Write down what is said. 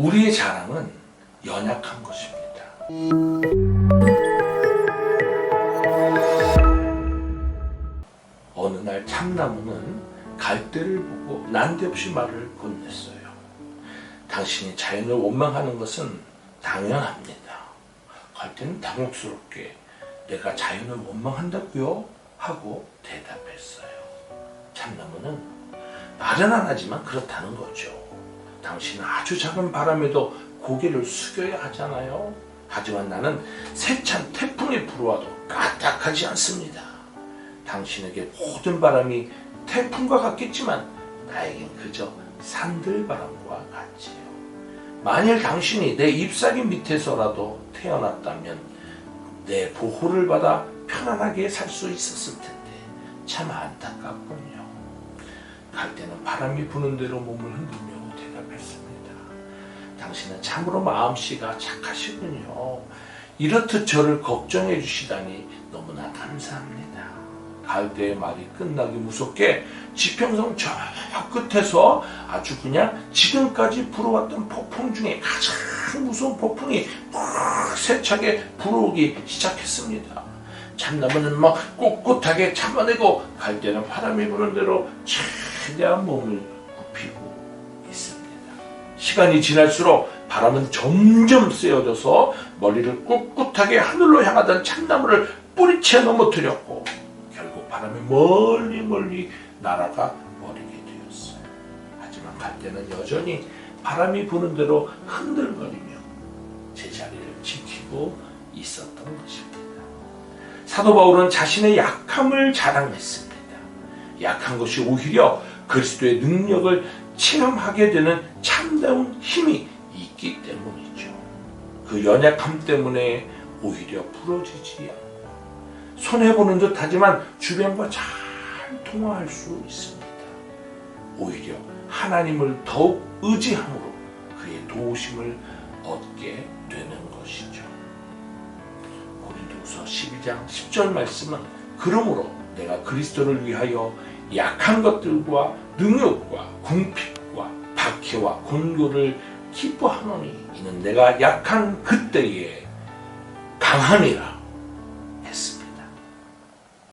우리의 자랑은 연약한 것입니다. 어느 날 참나무는 갈대를 보고 난데없이 말을 건넸어요. 당신이 자연을 원망하는 것은 당연합니다. 갈대는 당혹스럽게 내가 자연을 원망한다고요? 하고 대답했어요. 참나무는 말은 안 하지만 그렇다는 거죠. 당신은 아주 작은 바람에도 고개를 숙여야 하잖아요. 하지만 나는 세찬 태풍이 불어와도 까딱하지 않습니다. 당신에게 모든 바람이 태풍과 같겠지만 나에겐 그저 산들바람과 같지요. 만일 당신이 내 잎사귀 밑에서라도 태어났다면 내 보호를 받아 편안하게 살 수 있었을 텐데 참 안타깝군요. 갈 때는 바람이 부는 대로 몸을 흔들며. 당신은 참으로 마음씨가 착하시군요. 이렇듯 저를 걱정해 주시다니 너무나 감사합니다. 갈대의 말이 끝나기 무섭게 지평선 저 끝에서 아주 그냥 지금까지 불어왔던 폭풍 중에 가장 무서운 폭풍이 막 세차게 불어오기 시작했습니다. 참나무는 막 꿋꿋하게 참아내고 갈대는 바람이 부는 대로 최대한 몸을 굽히고. 시간이 지날수록 바람은 점점 세어져서 머리를 꿋꿋하게 하늘로 향하던 참나무를 뿌리채 넘어뜨렸고 결국 바람이 멀리 멀리 날아가 버리게 되었어요. 하지만 갈대는 여전히 바람이 부는 대로 흔들거리며 제자리를 지키고 있었던 것입니다. 사도 바울은 자신의 약함을 자랑했습니다. 약한 것이 오히려 그리스도의 능력을 체험하게 되는 참다운 힘이 있기 때문이죠. 그 연약함 때문에 오히려 부러지지 손해보는 듯 하지만 주변과 잘 통화할 수 있습니다. 오히려 하나님을 더욱 의지함으로 그의 도우심을 얻게 되는 것이죠. 고린도서 12장 10절 말씀은 그러므로 내가 그리스도를 위하여 약한 것들과 능욕과 궁핍과 박해와 곤고를 기뻐하노니 이는 내가 약한 그때에 강함이라